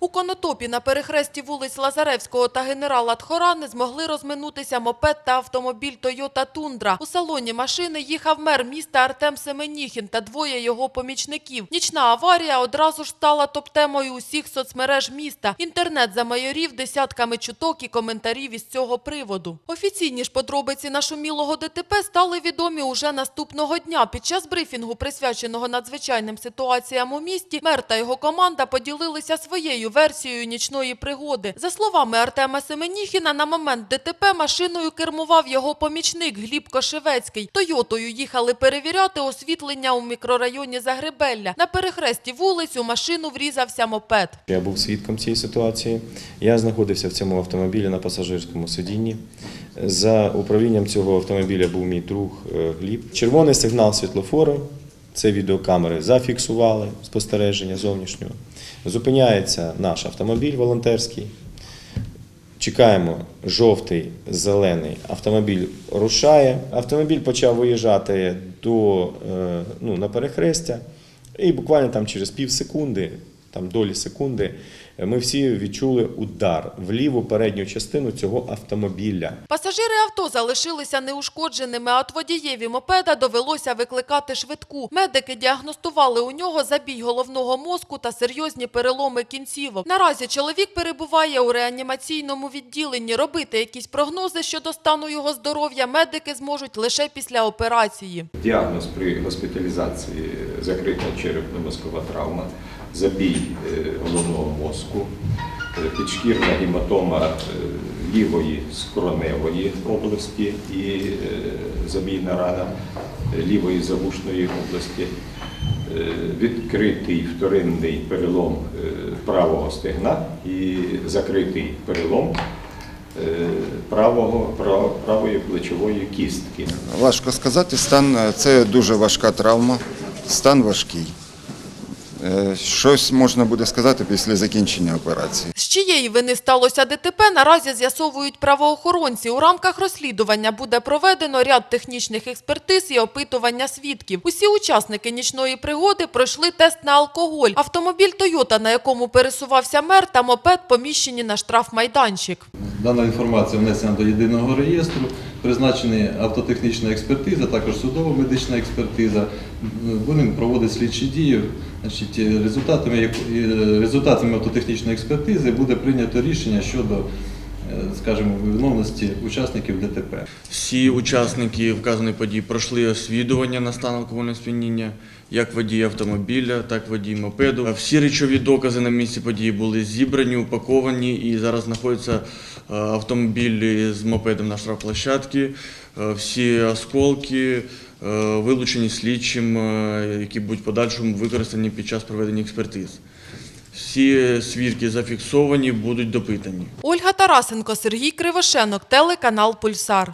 У Конотопі на перехресті вулиць Лазаревського та генерала Тхора не змогли розминутися мопед та автомобіль Toyota Тундра. У салоні машини їхав мер міста Артем Семеніхін та двоє його помічників. Нічна аварія одразу ж стала топ-темою усіх соцмереж міста. Інтернет замайорів десятками чуток і коментарів із цього приводу. Офіційні ж подробиці нашумілого ДТП стали відомі уже наступного дня. Під час брифінгу, присвяченого надзвичайним ситуаціям у місті, мер та його команда поділилися своєю версією нічної пригоди. За словами Артема Семеніхіна, на момент ДТП машиною кермував його помічник Гліб Кошевецький. Тойотою їхали перевіряти освітлення у мікрорайоні Загребелля. На перехресті вулиць у машину врізався мопед. Я був свідком цієї ситуації. Я знаходився в цьому автомобілі на пасажирському сидінні. За управлінням цього автомобіля був мій друг е, Гліб. Червоний сигнал світлофору. Це відеокамери зафіксували спостереження зовнішнього. Зупиняється наш автомобіль волонтерський. Чекаємо жовтий, зелений. Автомобіль рушає. Автомобіль почав виїжджати до, е, ну, на перехрестя. І буквально там через пів секунди, там долі секунди, ми всі відчули удар в ліву передню частину цього автомобіля. Пасажири авто залишилися неушкодженими, а от водієві мопеда довелося викликати швидку. Медики діагностували у нього забій головного мозку та серйозні переломи кінцівок. Наразі чоловік перебуває у реанімаційному відділенні. Робити якісь прогнози щодо стану його здоров'я медики зможуть лише після операції. Діагноз при госпіталізації закрита черепно-мозкова травма, забій е, головного мозку, е, підшкірна гематома е, лівої скроневої області і забійна рана лівої завушної області, відкритий вторинний перелом правого стегна і закритий перелом правого, правої плечової кістки. Важко сказати, стан це дуже важка травма, стан важкий. Е, Щось можна буде сказати після закінчення операції. З чиєї вини сталося ДТП, наразі з'ясовують правоохоронці. У рамках розслідування буде проведено ряд технічних експертиз і опитування свідків. Усі учасники нічної пригоди пройшли тест на алкоголь. Автомобіль «Тойота», на якому пересувався мер, та мопед поміщені на штрафмайданчик. Дана інформація внесена до єдиного реєстру, призначена автотехнічна експертиза, також судово-медична експертиза. Будемо проводити слідчі дії. Значить, результатами, результатами автотехнічної експертизи буде прийнято рішення щодо, е, скажімо, виновності учасників ДТП. Всі учасники вказаної події пройшли освідування на стан алкогольного сп'яніння, як водій автомобіля, так і водій мопеду. Всі речові докази на місці події були зібрані, упаковані і зараз знаходяться е, автомобілі з мопедом на штрафплощадці. Е, Всі осколки е, вилучені слідчим, е, які будуть подальшому використані під час проведення експертиз. Всі свідки зафіксовані, будуть допитані. Ольга Тарасенко, Сергій Кривошенок, телеканал «Пульсар».